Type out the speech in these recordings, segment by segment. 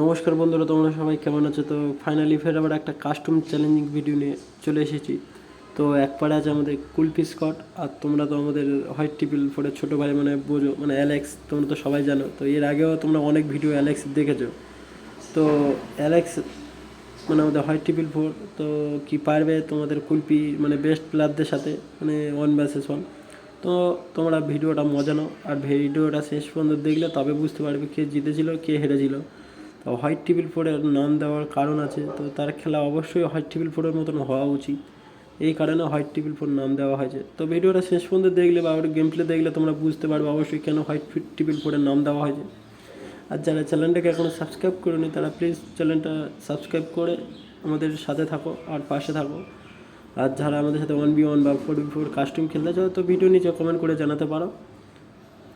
নমস্কার বন্ধুরা, তোমরা সবাই কেমন আছো? তো ফাইনালি ফের আবার একটা কাস্টম চ্যালেঞ্জিং ভিডিও নিয়ে চলে এসেছি। তো এক আছে আমাদের কুলপি স্কট, আর তোমরা তো আমাদের হোয়াইট টিপিল ফোরে ছোটো ভাই মানে বোঝো মানে অ্যালেক্স, তোমরা তো সবাই জানো। তো এর আগেও তোমরা অনেক ভিডিও অ্যালেক্স দেখেছ। তো অ্যালেক্স মানে আমাদের হোয়াইট টিপিল ফোর তো কি পারবে তোমাদের কুলপি মানে বেস্ট প্লেয়ারদের সাথে? মানে ওয়ান ভার্সেস ওয়ান তো তোমরা ভিডিওটা মজানো আর ভিডিওটা শেষ পর্যন্ত দেখলে তবে বুঝতে পারবে কে জিতেছিল, কে হেরেছিল। তো হোয়াইট টেবিল ফোরের নাম দেওয়ার কারণ আছে, তো তার খেলা অবশ্যই হোয়াইট টেবিল ফোরের মতন হওয়া উচিত। এই কারণে হোয়াইট টেবিল ফোর নাম দেওয়া হয়েছে। তো ভিডিওটা শেষ পর্যন্ত দেখলে বা ওর গেম প্লে দেখলে তোমরা বুঝতে পারবে অবশ্যই কেন হোয়াইট টেবিল ফোরের নাম দেওয়া হয়েছে। আর যারা চ্যানেলটাকে এখনও সাবস্ক্রাইব করেনি, তারা প্লিজ চ্যানেলটা সাবস্ক্রাইব করে আমাদের সাথে থাকো আর পাশে থাকো। আর যারা আমাদের সাথে ওয়ান বি ওয়ান বা ফোর বি ফোর কাস্টম খেলতে চাও, তো ভিডিও নিচে কমেন্ট করে জানাতে পারো।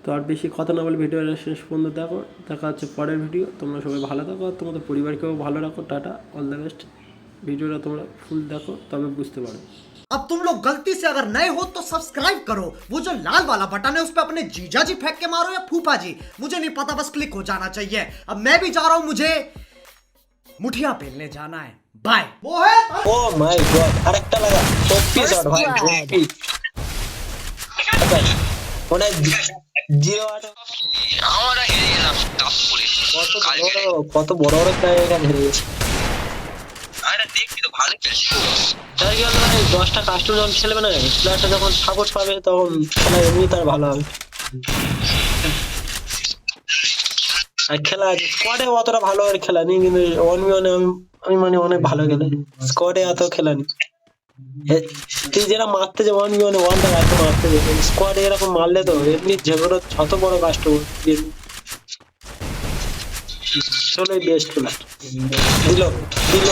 তো আর বেশি কথা না বলে ভিডিওটা শেষ পর্যন্ত দেখো দেখা হচ্ছে পরের ভিডিও তোমরা সবাই ভালো থাকো আর তোমাদের পরিবারকেও ভালো রাখো টাটা অল দ্য বেস্ট ভিডিওটা তোমরা ফুল দেখো তবে বুঝতে পারো अब तुम लोग गलती से अगर नए हो तो सब्सक्राइब करो वो जो लाल वाला बटन है उस पर अपने जीजा जी फेंक के मारो या फूफा जी मुझे नहीं पता बस क्लिक हो जाना चाहिए अब मैं भी जा रहा हूं मुझे मुठिया पेलने जाना है बाय वो है ও মাই গড আরেকটা লাগা টপি শট ভাই টপি ওটা জিরো আট আমরা হেরে গেলাম টপ করে কত বড় কত বড় বড় প্লেয়ার এখানে হেরে গেছে। আরে দেখছি তো ভালো খেলছে। তার কি মানে দশটা কাস্টম যখন খেলবে না প্লেয়ারটা যখন সাপোর্ট পাবে তখন খেলা এমনি তার ভালো হবে। আর খেলা আছে স্কোয়াডে অতটা ভালো আর খেলা নেই কিন্তু ওয়ান বি ওয়ানে আমি আমি মানে অনেক ভালো খেলে স্কোয়াডে এত খেলা নেই। তুই যেটা মারতে যে ওয়ান ওয়ানটা এত মারতে যে স্কোয়াডে এরকম মারলে তো এমনি যেগুলো যত বড় কাস্টম চলে বেস্ট প্লেয়ার দিল দিল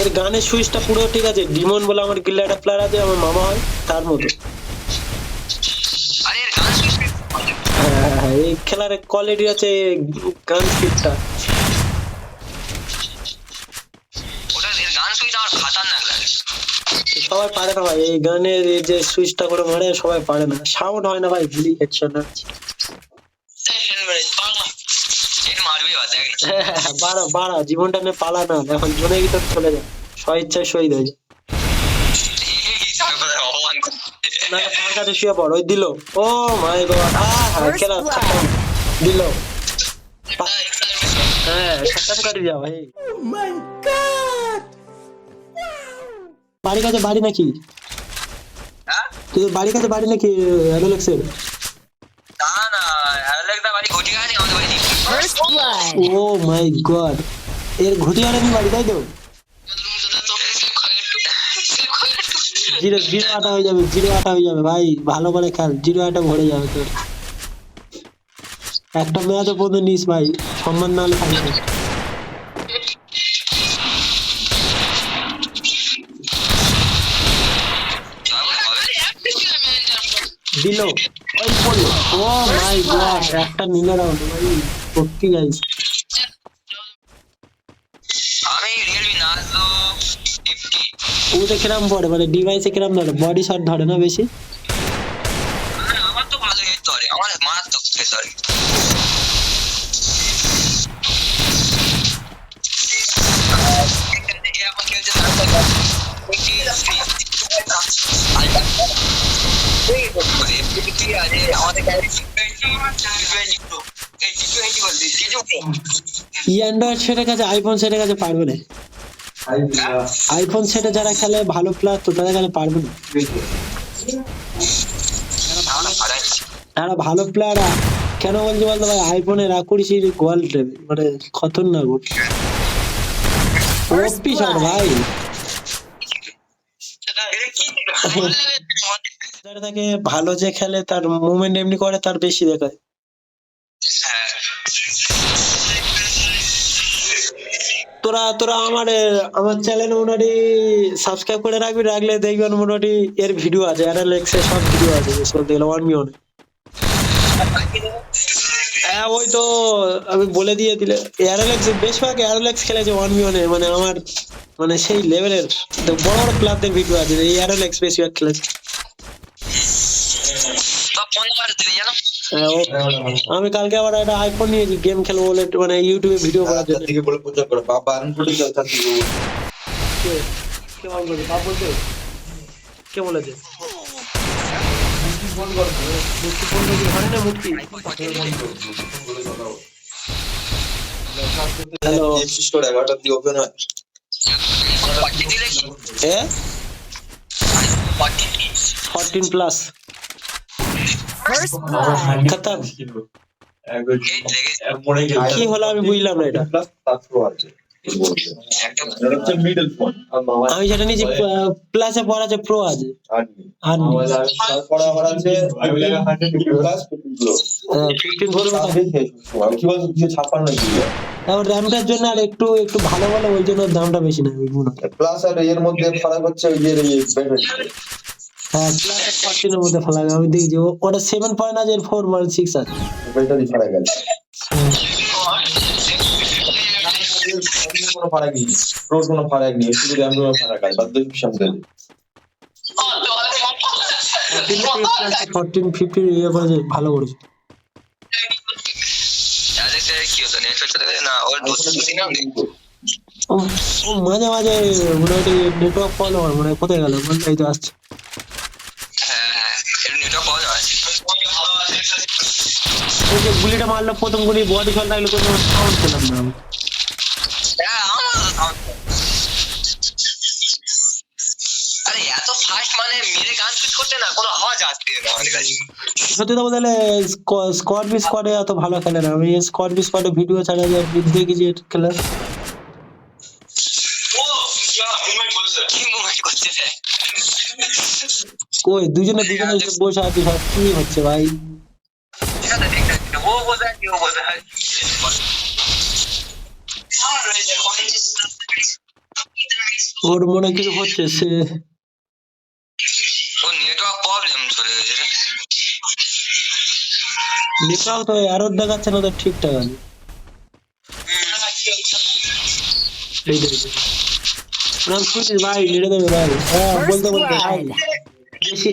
এর গানের সুইচটা পুরো ঠিক আছে ডিমন বলে আমার গিল্লে একটা প্লেয়ার আছে আমার মামা হয় তার মতো এই খেলার কোয়ালিটি আছে গান স্পিডটা শুনতে আমার খাতারনাক লাগে সবাই পারে না ভাই এই গানের এই যে সুইচটা করে মারে সবাই পারে না। সাউন্ড হয় না ভাই ভুলি হেডশট না এটা বাড়া বাড়া জীবনটা নিয়ে পালা না এখন জনের ভিতর চলে যায় স্ব ইচ্ছায় শহীদ হয়ে যায় এই তারপরে অপমান করে। না তার কাছে শুয়ে পড় ওই দিল। ও মাই গড আহ খেলা দিল। হ্যাঁ খতম করে যাও ভাই। বাড়ির কাছে বাড়ি নাকি? হ্যাঁ? তোদের বাড়ির কাছে বাড়ি নাকি অ্যাডোলেক্সের না না বাড়ি ঘটি গেছে আমাদের বাড়ি। Oh my god. এর ঘটি আর আমি বাড়ি তাই তো? জিরো জিরো আটা হয়ে যাবে জিরো আটা হয়ে যাবে ভাই ভালো করে খেল জিরো আটা ভরে যাবে তোর। একটা ম্যাচও পর্যন্ত নিস ভাই সম্মান না হলে থাকবে দিল ওই পড়ল ও মাই গড একটা নিলে রাউন্ড ভাই সত্যি গাইস আমি রিয়েলমি নার্জো ওতে কিরাম পড়ে মানে ডিভাইসে কিরাম ধরে? বডি শট ধরে না বেশি? আমার তো ভালো হেড ধরে। আমার মারাত্মক হেড ধরে অ্যান্ড্রয়েড সেটের কাছে আইফোন সেটের কাছে পারবে না। আইফোন সেটে যারা খেলে ভালো প্লেয়ার তো তাদের কাছে পারবে না। যারা ভালো প্লেয়ার কেন বলছি বলতো ভাই? আইফোনের একুরিসি গোয়াল মানে খতরনাক ওপি। শট ভাই। তাকে ভালো যে খেলে তার মুভমেন্ট এমনি করে তার বেশি দেখায়। তোরা তোরা আমার আমার চ্যানেল মোটামুটি সাবস্ক্রাইব করে রাখবি, রাখলে দেখবেন মোটামুটি এর ভিডিও আছে অ্যানালেক্সের সব ভিডিও আছে বলতে গেলে ওয়ান মিলিয়ন হ্যাঁ ওই তো, আমি বলে দিয়ে দিলে অ্যানালেক্স বেশিরভাগ অ্যানালেক্স খেলেছে ওয়ান মিলিয়নে মানে আমার মানে সেই লেভেলের বড় বড় ক্লাবদের ভিডিও আছে, এই অ্যানালেক্স বেশিরভাগ খেলেছে। ফোন জানো হ্যাঁ, ও- আমি কালকে আবার একটা আইফোন নিয়েছি গেম খেলব বলে একটু মানে ইউটিউবে ভিডিও করার জন্য দিকে বলে প্রচার করে। বাবা আর্ন করে যাও তার দিকে বলে। কে কে বারণ করেছে? বাপ বলছে? কে বলেছে ফোন করেছে ঘরে না মুটকি হ্যালো স্টোর দিকে ওপেন হয়। পার্টি দিলে কি খতম কি হলো আমি বুঝলাম না এটা। আমি নিয়েছি প্লাসে পর আছে প্রো আছে। আর তারপরে র্যামটার জন্য আর একটু একটু ভালো বলে ওই জন্য দামটা বেশি না। প্লাস আর এর মধ্যে ফারাক হচ্ছে ওই যে ব্যাটারি ফোরটিনের মধ্যে ফেলা আমি দেখছি ওটা সেভেন পয়েন্ট আছে ফোর মানে সিক্স আছে। ব্যাটারি ফারাক কোনো ফারাক নেই প্রোর কোনো ফারাক নেই শুধু র্যাম রোম ফারাক আছে বাদ বাকি সব দেবে ফোরটিন ফিফটিন ইয়ে করেছে ভালো করেছে। ও মাঝে মাঝে মনে হয় নেটওয়ার্ক ফলো হয় মানে কোথায় গেল? মানে এই তো আসছে। ওই যে গুলিটা মারলো প্রথম গুলি বডি শট লাগল কোনো সাউন্ড পেলাম না আমি। হ্যাঁ আরে এত ফাস্ট মানে মেরে গান শুট করতে না কোনো আওয়াজ আসছে না আমাদের কাছে। সত্যি তো বলতে স্কোয়াড স্কোয়াডে অত ভালো খেলে না। আমি স্কোয়াড স্কোয়াডে ভিডিও ছাড়া খেলা। কই দুজনে দুজনে বসে আছি সব কি হচ্ছে ভাই? ওর মনে কিছু হচ্ছে সে ও নেটওয়ার্ক প্রবলেম চলে গেছে রে। নেটওয়ার্ক তো এরর দেখাচ্ছে না তো ঠিকঠাক আছে। এই। ভাই দেবে ভাই। হ্যাঁ বলতে বলতে ভাই। বেশি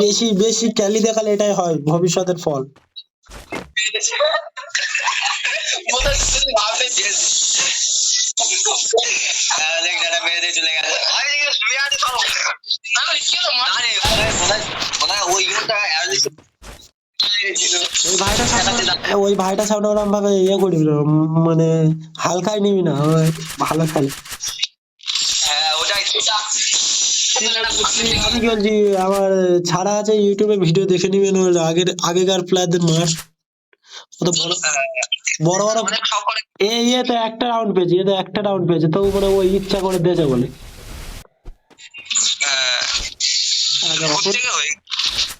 বেশি বেশি ক্যালি দেখালে এটাই হয় ভবিষ্যতের ফল। অ্যালেক্স একটা মেরে দিয়ে চলে গেছে আরে এখানে শুয়ে আছে তো আরে কি হলো আরে মনে হয় ওই ভাইটা সামনে ওই ওরকম ভাবে ইয়ে মানে হালকাই নিবি না ভালো খেলে। হ্যাঁ আমি কি বলছি আমার ছাড়া আছে ইউটিউবে ভিডিও দেখে নিবেন আগের আগেকার প্লেয়ারদের মার কত বড় বড় বড় অনেক সব করে এ ইয়ে তো একটা রাউন্ড পেয়েছে এ তো একটা রাউন্ড পেয়েছে তবু মানে ওই ইচ্ছা করে দিয়েছে বলে।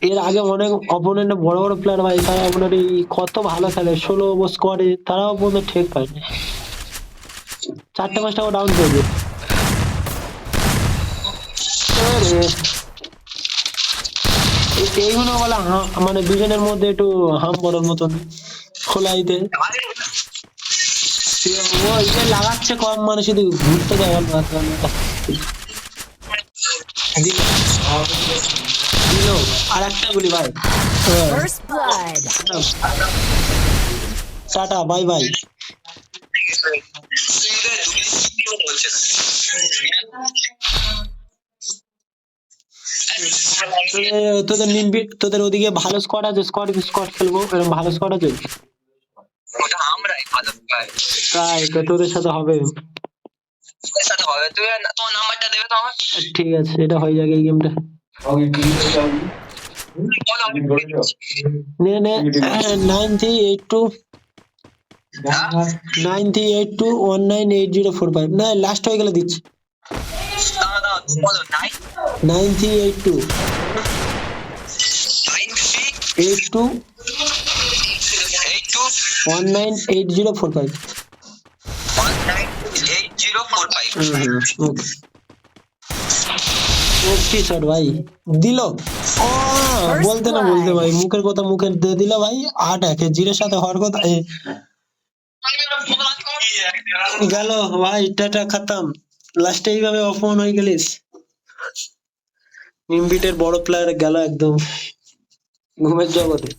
এর আগে অনেক অপোনেন্ট বড় বড় প্লেয়ার ভাই তারা আপনার এই কত ভালো খেলে ষোলো স্কোয়াডে তারাও পর্যন্ত ঠিক পায়নি চারটে পাঁচটা ডাউন পেয়েছে। এইগুলো বলে মানে দুজনের মধ্যে একটু হাম বড়ার মতন। খোলাইতে ও ইয়ে লাগাচ্ছে কম মানে শুধু ঘুরতে দিল দিল আর একটা গুলি ভাই. Tata bye bye. তোদের- তোদের ওদিকে ভালো স্কোয়াড আছে স্কোয়াড স্কোয়াড খেলব এরকম ভালো স্কোয়াড আছে? ভাই তাই তো তোদের সাথে হবে। তোর সাথে হবে। তুই আর- নাম্বারটা দেবে তো আমার? ঠিক আছে এটা হয়ে যাবে এই গেমটা নে নে nine three eight two nine three eight two one nine eight zero four five না লাস্ট হয়ে গেলে দিচ্ছি। দাঁড়া দাঁড়া nine nine three eight two nine three eight two eight two one nine eight zero four five one nine eight zero four five okay. Okay sir ভাই দিল। বলতে না বলতে ভাই মুখের কথা মুখের দিয়ে দিল ভাই আট একে জিরোর সাথে হওয়ার কথা এ, গেল ভাই টাটা খাতাম। লাস্টে এইভাবে অপমান হয়ে গেলিস। নিমবিটের বড় প্লেয়ার গেল একদম। ঘুমের জগতে।